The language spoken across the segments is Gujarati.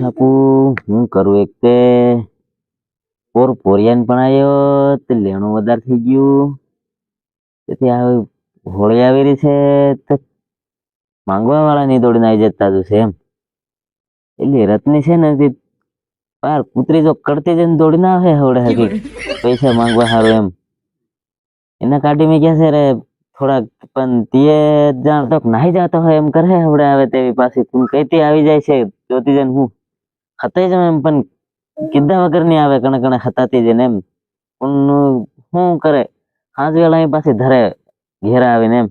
છાપું હું કરું એક તે. પોર પોરિયાન પણ આવ્યો તે લેણું વધારે થઈ ગયું. તેથી આ હોળી આવી રહી છે, તો માંગવા વાળા ની દોડીને આવી જતા જ છે એમ. એટલે રત્ની છે ને, તે પાર કૂતરી જો કડતી જઈને દોડીને આવે હવડે હકી પૈસા માંગવા સારું એમ. એના કાઢી મેં ક્યાં છે રે, થોડાક પણ તે જાણતો નાહી જતો હોય એમ કરે, હવડે આવે તેવી પાછી. તું કઈ આવી જાય છે, જોતી જઈને હું. હતાઈ જાઉં એમ પણ કીધા વગર નહીં આવે કણે કણે હતાતી જઈને એમ પણ શું કરે હાજ વેળા અહીં પાછી ધરે ઘેરા આવીને એમ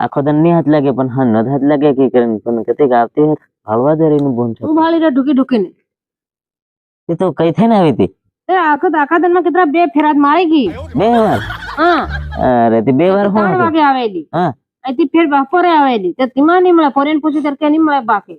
આખો દન નહીં હાથ લાગે પણ હા ન હાથ લાગે કે કરીને પણ કતીક આવતી હોય હળવા દે રહીને બોન છો તું ભાળી રે ઢુકી ઢુકીને તે તો કઈ થઈને આવી હતી એ આખો આખા દનમાં કેટલા બે ફેરાત મારી ગઈ બે વાર હા અરે તે બે વાર શું ત્રણ હતું વાગે આવેલી હા અહીંથી ફેર બપોરે આવેલી તે તેમાં નહીં મળે ફોરેન પૂછી ત્યારે કે નહીં મળે બાકી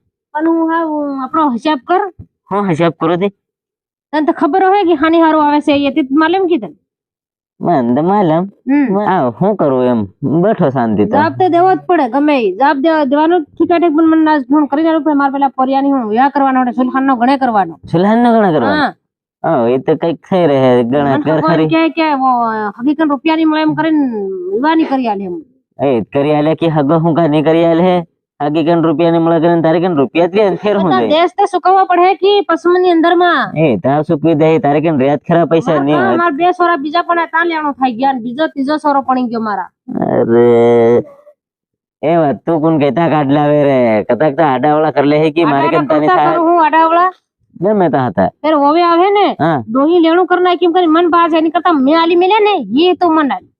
પણ હું હા હું આપણો હિસાબ કર હું હિસાબ કરું તી તને તો ખબર હોય કે હાની હારું આવે છે એ તે માલુમ કીધું મને તો માલમ હમ હા શું કરું એમ બેઠો શાંતિ તો જવાબ તો દેવો જ પડે ગમે ઈ. જવાબ દેવા દેવાનો જ ઠીકાઠે પણ મને ના ફોન કરી દેવાનો પડે મારે પેલા પોરિયાની હું વિવાહ કરવાનો એટલે સુલખાન નો ગણે કરવાનો સુલહાન નો ગણા કરવા હા હા એ તો કઈક થઈ રહે ગણા મને કર ખબર ખરી કે કે વો હકીકત રૂપિયાની મળે એમ કરીને વિવાહની કરી આલે એમ એ કરી આલે કે હગો હું કા નહીં કરી આલે હે હકીકન રૂપિયા ને મળે કરીને તારે કન રૂપિયા જ રે ફેર હું બધા જાય દેશ તો સુકવવા પડે કે પસમની અંદર માં એ તાર સુકવી દે તારે કન રેત ખરા પૈસા નહીં હોય મારા બે સોરા બીજા પણ ત્યાં લેવાનો થઈ ગયા અને બીજો ત્રીજો સોરો પડી ગયો મારા અરે એ વાત તું કોણ કહેતા કાઢ લાવે રે કતાક તો આડાવાળા કર લે હે કે મારી કન તાની કરતા થાય કરું હું આડાવડા ગમે તા હતા ફેર હોવે આવે ને હા ડોહી લેણું કરી નાખી એમ કરીને મન બાજ એની કરતા મેં આલી મેલ્યા ને એ તો મન આલી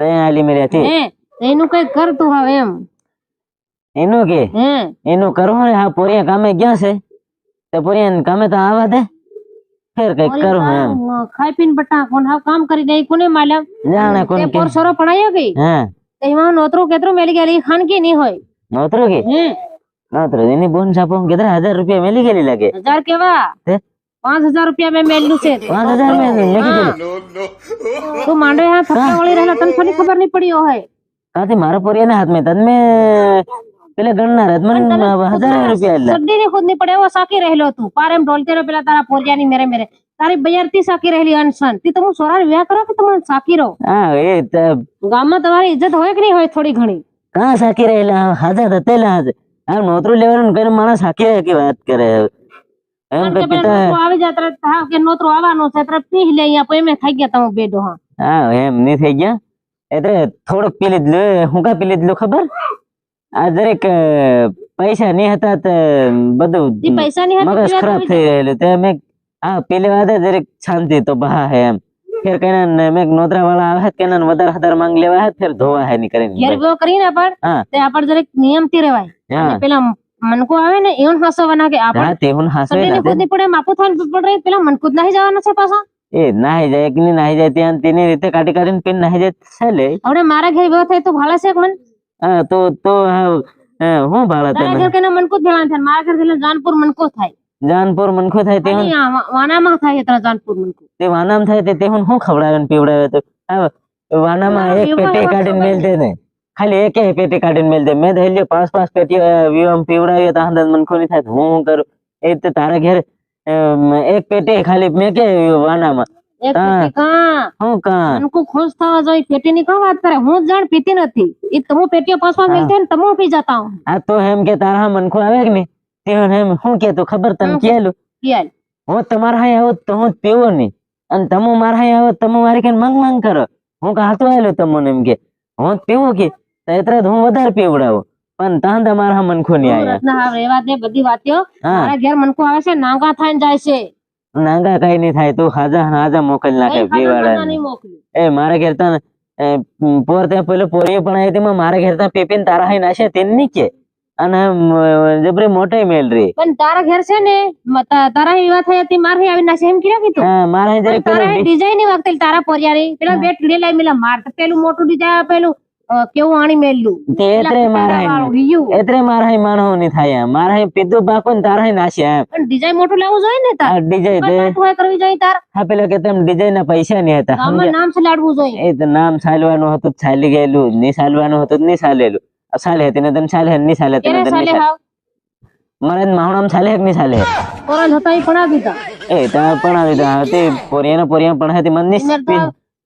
તઈ આલી મેર્યા છે હે એનું કઈ કર તું હવે એમ એનું કે? હે એનું કરવું ને? હા પોરિયા કામે ગયા છે. તો પોરિયા કામે તો આવા દે. ફેર કંઈક કરું એમ. ખાઈ પીને બટા કોણ હાવ કામ કરી દે કોને માલમ જાણે કોણ કે. પોર સોરો પણાયો ગઈ હા એમાં નોતરો કેતરો મેલી ગેલી ખાન કે ની હોય. નોતરો કે? હે નોતરો એની બોન છાપો કેતરા હજાર રૂપિયા મેલી ગેલી લાગે. હજાર કેવા? હે? પાંચ હજાર રૂપિયા મેં મેલ્યું છે. પાંચ હજાર મેં તું માંડો હા થપ્પા વળી રહેલા તને ખબર નહીં પડી હોય. કાથી મારા પોરિયાના તદ મેં પેલા ગણનાર હતા. મને હજાર રૂપિયા આલ્યા. સડ્ડી ની ખુદ ની પડે એવો સાકી રહેલો તું પાર એમ ઢોલતે રહ્યો પેલા તારા પોરિયાની મેરે મેરે તારી બૈયારતી સાકી રહેલી અનશન તી તમે સોરા વ્યાહ કરો કે તમે સાકી રહો હા એ ત- ગામમાં તમારી ઇજ્જત હોય કે નહીં હોય થોડી ઘણી કાં સાકી રહેલા હાજર હતેલા હાજર આ નોતરું લેવાનું કઈને માણસ સાકી રહે કે વાત કરે એમ કારણ કે કે પેલા પિતા નોતરું આવી જાય તરત હા કે નોતરું આવવાનું છે તરત પી લે અહીંયા પછી એમ થઈ ગયા તમે બે ડોહા હા એમ નહીં થઈ ગયા એટલે થોડુંક પી લીધું હું કા પી લીધું ખબર આ દરેક અ, પૈસા નહીં હતા તો બધું તી પૈસાની હાથે મગજ પીવા ખરાબ તો થઈ રહેલું તે મેં હા પેલી વાત જરીક શાંતિ તો બહા હે એમ ફેર કઈના મેં નોતરા વાળા આવે કે વધારે વધારે માંગ લેવા હે ફેર ધોવા હે ની ઘેર કરીને બેહો કરીને આપણ હા. તે આપણ જરીક નિયમથી રહેવાય હા અને પેલા મનકો આવે ને એવું હસવાના કે આપણ હા તે હું હાસવે સડેની રાતે. ખુદ ની પડે માપુ થાય પડ રહી પેલા મનકુદ નહીં જવાના છે પાછા એ નાહી જાય કે નહીં નાહી જાય ત્યાં તેની રીતે કાઢી કાઢીને પીને નાહી જાય ચાલે હવે મારા ઘેર બેહો થાય તો ભાળે છે કે મન હા તો તો હા, હા, હું ભાડા તારા તમે ઘેર કને મનકુદ ભેળા થાય મારા ઘેર થી જાનપુર મનકો થાય જાનપુર મનખો થાય તે હું ખાલી આ વા- વાનામાં થાય તારા જાનપુર મનકો તે વાનામ થાય તે તે હું શું ખવડાવે ને પીવડાવે તો હા, વાનામાં એક પીવડાવે પેટી તો કાઢીને ખબર મેલ દે ને ખાલી એક એક પેટી કાઢીને મેલ દે મેં તો હેલ્યો પાંચ પાંચ પેટી વિવામ પીવડાવી તો અંદર મનખો નહીં થાય તો હું શું કરું એ તો તારા ઘેર અમ, એક પેટી ખાલી મેં કે વાનામાં એક હા. પેટી કાં? હું કાં? મનકો ખુશ થવા જોઈએ પેટીની કાં વાત કરે? હું જાણ પીતી નથી. એ તમે પેટીઓ મિલતે ને તમે પી જતા હો આ તો એમ કે તારા મનખો આવે કે તે એમ કે તો ખબર તને હું તમારા હાય આવો તો હું પીવો નહીં. અને તમો મારા હાય આવો તો તમે મારી કઈ માંગ માંગ કરો. હું કાતો આવેલો તમને એમ કે? હું પીવું કે? તો એટલે હું વધારે પીવડાવો. પણ તાન તમારા મનખો નહીં આયા. રત્ના એ વાત દે બધી વાતો મારા ઘેર મનખો આવે છે નાંગા થઈને જાય છે. નાંગા કઈ નહીં થાય તું હાજા હાજા મોકલી નાખે મોકલ્યું એ મારા ઘેર તા પોર ત્યાં પેલો પોરીએ પણ આવી હતી મારા ઘેર તા પીપીને તારા હાઈ નાશે તેને નહીં કે. અને જબરે મોટે મેલ રે પણ તારા ઘેર છે ને તારા વિવાહ થયા તે મારે આવી નાશે એમ કીધું કીધું હા, મારા જરે તારા ડિઝાઇનની વખતે તારા પોરિયારી પેલા બેટ લે લઈ મેલા માર પેલું મોટું ડિઝાઇન પેલું કેવું આણી મેલ્યું? તે એતરે મારા એતરે મારા માણસો ની થાય. મારા પીધું પાકો ને તારા નાશ્યા એમ. પણ ડિઝાઇન મોટું લાવવું જોઈએ ને તાર? ડિઝાઇન તે કરવી જોઈએ તાર? હા પેલો કે તેમ ડિઝાઇન ના પૈસા ની હતા ગામમાં નામ સલાડવું જોઈએ. એ તો નામ સાલવાનું હતું ચાલી ગયેલું નહીં સાલવાનું હતું તો સાલેલું સાલે હતી ને તને સાલે ની સાલે તને સાલે નહીં હાવ? સાલે. મારે સાલે સાલે કોરા હતા એ પણ આવી એ તાર પણ આવી તા પોરિયાના પોરિયા પણ હતી મને એમને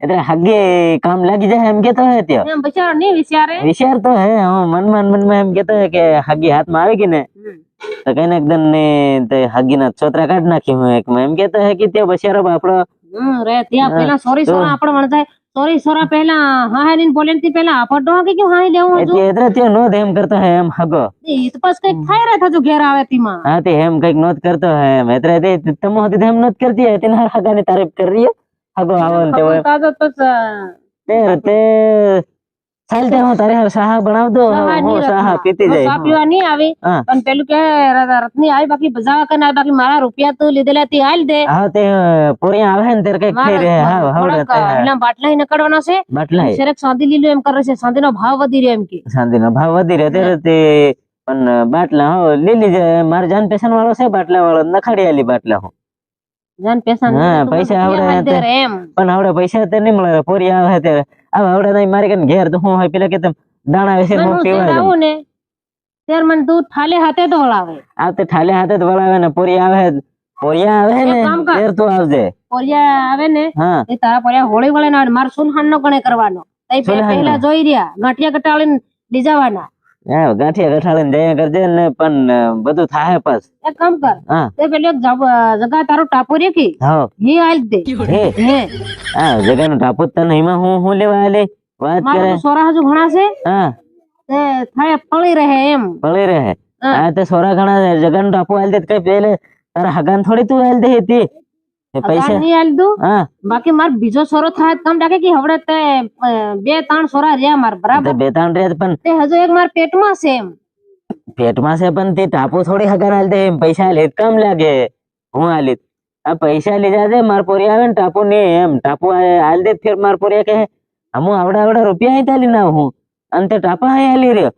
એટલે હગે કામ લાગી જાય એમ કેતો હે ત્યો. એમ બિચારો નહીં વિચારે. વિચાર તો હે હું મન મન મનમાં એમ કેતો હે કે હગી હાથમાં આવી ગઈ ને તો કઈ ને એકદમ ને તે હગી ના છોતરા કાઢ નાખી હું એક એમ કેતો હે કે તે બચારો આપણો રે ત્યાં પેલા સોરી તો- સોરા આપણે વણજાય સોરી સોરા પહેલા હા હા ની બોલે થી પહેલા આપણ ડોહા કે કેવું હા લેવું હતું એટલે એટલે તે નો એમ કરતો હે એમ હગો. એ તો બસ કંઈક થાય રે થજો ઘેર આવે તીમાં. હા તે એમ કંઈક નોત કરતો હે એમ. એટલે તે તમો હતી તેમ નોત કરતી હે તેને હગાની તારીફ કરી રહી હે. તેવો એમ. તાજો તો તે ચાલ તે હું તારે સાહા બનાવ દો હું સાહા પીતી જાય સા પીવા નહીં આવી હા. પણ પેલું કે રત્ની આવી બાકી બજાવા કને આવી બાકી મારા રૂપિયા તું લીધેલા તે હાલ દે. હા તે પોરિયા આવે ને ત્યારે કંઈક થઈ રહે. હા હવડે તે પેલા બાટલા નકળવાના છે. બાટલાય. શેરેક સાંધી લીલું એમ કરે છે. સાંધી નો ભાવ વધી રહ્યો એમ કે. શાંતિનો ભાવ વધી રહ્યો ત્યારે તે પણ બાટલા હો લીલી જાય મારે જાન પેશન વાળો છે બાટલા વાળો નખાડી આલી બાટલા હું. જાન પૈસા હા, તું પૈસા આવડે તે- પણ આવડે પૈસા તો નહીં મળે પોરી આવે ત્યારે આવે આવડે નહીં મારે કઈ ઘેર તો હું હોય પેલા કે દાણા મને હું પીવા ઘેર ને ત્યારે મને તું થાલે હાથે ધોળાવે આ તે ઠાલે હાથે જ વળાવે ને પોરી આવે પોરિયા આવે ને. ત્યારે તું આવજે. પોરિયા આવે ને એ તારા પોરિયા હોળી વળે ના માર સુલહાન નો ગણે કરવાનો. તઈ પહેલા જોઈ રહ્યા ગાંઠિયા કટાળીને લીજાવાના. હા ગાંઠિયા ગઠાળીને જયા કરજે ને પણ બધું થાય પાસ એક કામ કર. હા. તે પેલો એક જગ- જગા તારો ટાપુ રેખી. કે હા. હે આલ દે. હે. હે. હા. જગાનો ટાપુ તને એમાં હું હું લેવા આલે? વાત કરે. સોરા હજુ ઘણા છે. હા. તે થાય પળી રહે એમ. પડી રહે. હા. તે સોરા ઘણા જગાનો ટાપુ આલ દે કઈ પેલે તારા હગાન થોડી તું આલ દે હતી? પૈસા નહીં હાલ દઉં હા બાકી માર બીજો સોરો થાય તો કામ લાગે કે હવડે તે અ, બે ત્રણ સોરા રહ્યા માર તે બરાબર બે ત્રણ રેત પણ તે હજુ એક માર પેટમાં છે એમ પેટમાં છે પણ તે ટાપુ થોડી હગાન આલ દે એમ પૈસા લે કામ લાગે હું આલી આ પૈસા લીધા દે માર પોરી આવે ને ટાપુ ને એમ ટાપુ આ- આલ દે ફેર માર પોરી કહે હમુ આવડા આવડા રૂપિયા અહીં તાલી ના હું અને તે ટાપા અહીં આલી રહ્યો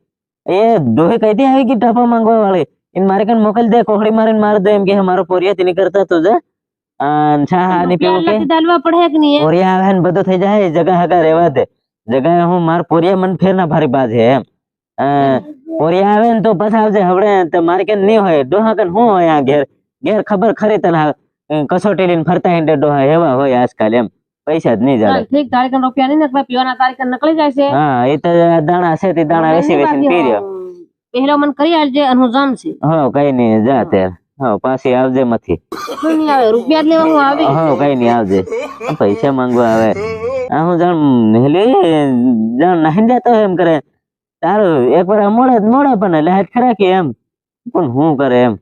એ દોહે કઈ આવી ગઈ ટાપા માંગવા વાળી એને મારે કઈ મોકલી દે કોહડી મારીને માર દે એમ કે મારો પોરિયા તેની કરતા તું જા અને છા ની પીવું કે? પડે કે નહીં આવે ને બધું થઈ જાય જગા હગા રહેવા દે. જગા હું માર પોરિયા મને ફેર ના ભારી બાજે એમ. પોરિયા આવે ને તો પછી આવજે હવડે તો મારે કે નહીં હોય. ડોહા કન હું હોય આ ઘેર? ઘેર ખબર ખરી તને કસોટી લઈને ફરતા હિંડે ડોહા એવા હોય આજકાલ એમ. પૈસા જ નહીં જાય ઠીક તારીખ રૂપિયા નહીં નકળે પીવાના તારીખ નકળી જાય છે. હા એ તો દાણા છે તે દાણા વેસી વેસીને પી રહ્યો પહેલો મન કરી આવજે અને હું જામ છે. હો કઈ નહીં જા ત્યારે હો પાછી આવજે મથી. નહીં આવે રૂપિયા જ લેવા હું આવી હો કઈ નહીં આવજે. પૈસા માંગવા આવે. આ હું જાણ હેલી જાણ નાહી જતો એમ કરે. તારું એક વાર મોડે મોડે પણ એટલે હાથ ખરા કે એમ. પણ હું કરે એમ?